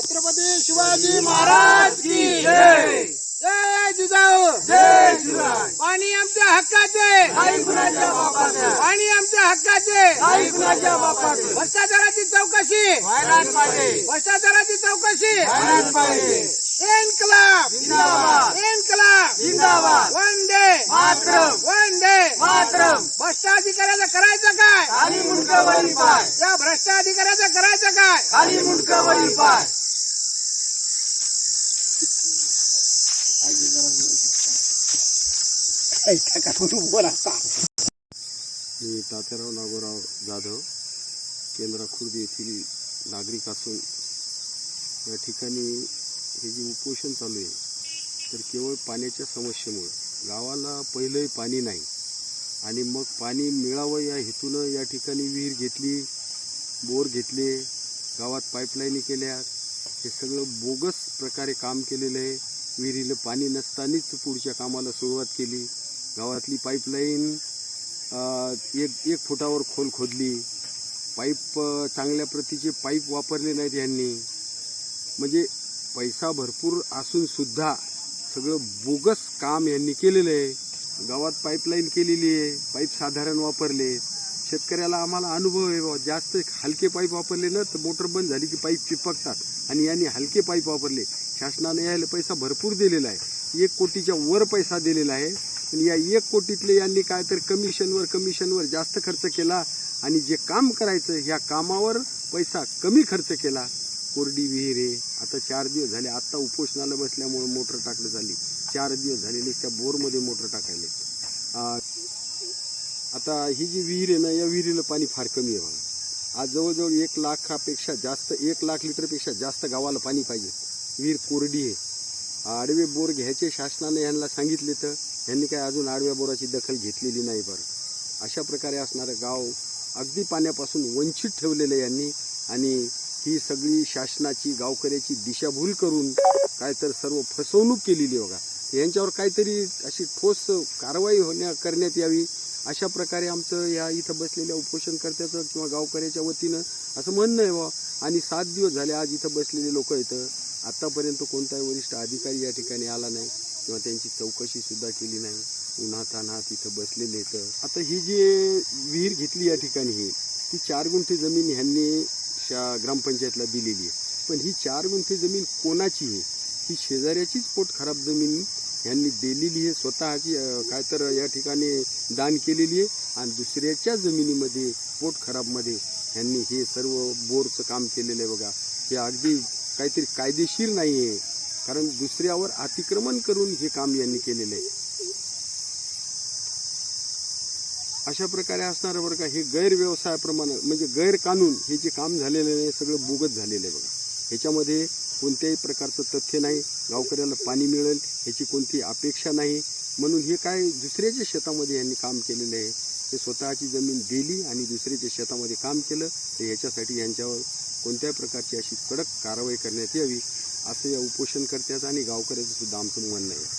छत्रपती शिवाजी महाराज की जय. जय जिजाऊ. जय शिवराय पाणी आमच्या हक्काचे. नाही कुणाच्या बापाचं. पाणी आमच्या हक्काचे. नाही कुणाच्या बापाचं. भ्रष्टाचाराची चौकशी. व्हायलाच पाहिजे. भ्ष्टाचाराची चौकशी. व्हायलाच पाहिजे. इन्कलाब. जिंदाबाद. इन्कलाब. जिंदाबाद. वन डे. मातरम वन डे. मातरम भ्रष्टाधिकाऱ्याचं करायचं काय? खाली मुंडकावरील पाय. या भ्रष्टाधिकाऱ्याचं करायचं काय? खाली मुंडकावरील पाय. मी तात्याराव नागोराव जाधव केंद्रा खुर्द येथील नागरिक असून या ठिकाणी हे जे उपोषण चालू आहे तर केवळ पाण्याच्या समस्येमुळे गावाला पहिलंही पाणी नाही आणि मग पाणी मिळावं या हेतूनं या ठिकाणी विहीर घेतली बोर घेतले गावात पाईपलाईनी केल्या हे सगळं बोगस प्रकारे काम केलेलं आहे. विहिरीला पाणी नसतानाच पुढच्या कामाला सुरुवात केली. गावातली पाईपलाईन एक एक फुटावर खोल खोदली. पाईप चांगल्या प्रतीचे पाईप वापरले नाहीत यांनी. म्हणजे पैसा भरपूर असूनसुद्धा सगळं बोगस काम यांनी केलेलं आहे. गावात पाईपलाईन केलेली आहे पाईप साधारण वापरले. शेतकऱ्याला आम्हाला अनुभव आहे बाबा जास्त हलके पाईप वापरले ना तर मोटर बंद झाली की पाईप चिपकतात. आणि यांनी हलके पाईप वापरले. शासनाने यायला पैसा भरपूर दिलेला आहे. एक कोटीच्या वर पैसा दिलेला आहे. पण या एक कोटीतले यांनी काय तर कमिशनवर कमिशनवर जास्त खर्च केला आणि जे काम करायचं ह्या कामावर पैसा कमी खर्च केला. कोरडी विहीर आहे. आता चार दिवस झाले. आत्ता उपोषणाला बसल्यामुळे मोटर टाकलं झाली चार दिवस झालेले त्या बोरमध्ये मोटर टाकायले आता ही जी विहीर आहे ना या विहिरीला पाणी फार कमी आहे बघा. आज जवळजवळ एक लाखापेक्षा जास्त एक लाख लिटरपेक्षा जास्त गावाला पाणी पाहिजे. विहीर कोरडी आहे. आडवे बोर घ्यायचे शासनाने यांना सांगितले तर यांनी काय अजून आडव्या बोराची दखल घेतलेली नाही बरं. अशा प्रकारे असणारं गाव अगदी पाण्यापासून वंचित ठेवलेलं आहे यांनी आणि ही सगळी शासनाची गावकऱ्याची दिशाभूल करून काय तर सर्व फसवणूक केलेली बघा. यांच्यावर काहीतरी अशी ठोस कारवाई होण्या करण्यात यावी अशा प्रकारे आमचं या इथं बसलेल्या उपोषणकर्त्याचं किंवा गावकऱ्याच्या वतीनं असं म्हणणं आहे बा आणि सात दिवस झाले आज इथं बसलेले लोक इथं. आत्तापर्यंत कोणताही वरिष्ठ अधिकारी या ठिकाणी आला नाही किंवा त्यांची चौकशीसुद्धा केली नाही. उन्हात अनात इथं बसलेले तर आता ही जी विहीर घेतली या ठिकाणी ही ती चार गुंठे जमीन ह्यांनी शा ग्रामपंचायतला दिलेली आहे. पण ही चार गुंठे जमीन कोणाची आहे? ही शेजाऱ्याचीच पोट खराब जमीन ह्यांनी दिलेली आहे स्वतःची काय तर या ठिकाणी दान केलेली आहे आणि दुसऱ्याच्या जमिनीमध्ये पोट खराबमध्ये ह्यांनी हे सर्व बोरचं काम केलेलं आहे बघा. हे अगदी काहीतरी कायदेशीर नाही आहे कारण दुसऱ्यावर अतिक्रमण करून हे काम यांनी केलेलं आहे. अशा प्रकारे असणारं बरं का हे गैरव्यवसायाप्रमाणे म्हणजे गैरकानून हे जे काम झालेलं आहे सगळं बोगत झालेलं आहे बघा. ह्याच्यामध्ये कोणत्याही प्रकारचं तथ्य नाही गावकऱ्याला पाणी मिळेल ह्याची कोणती अपेक्षा नाही. म्हणून हे काय दुसऱ्याच्या शेतामध्ये यांनी काम केलेलं आहे ते स्वतःची जमीन दिली आणि दुसऱ्याच्या शेतामध्ये काम केलं तर ह्याच्यासाठी यांच्यावर कोणत्याही प्रकारची अशी कडक कारवाई करण्यात यावी असं या उपोषणकर्त्याचं आणि गावकऱ्याचं सुद्धा आमचं म्हणणं आहे.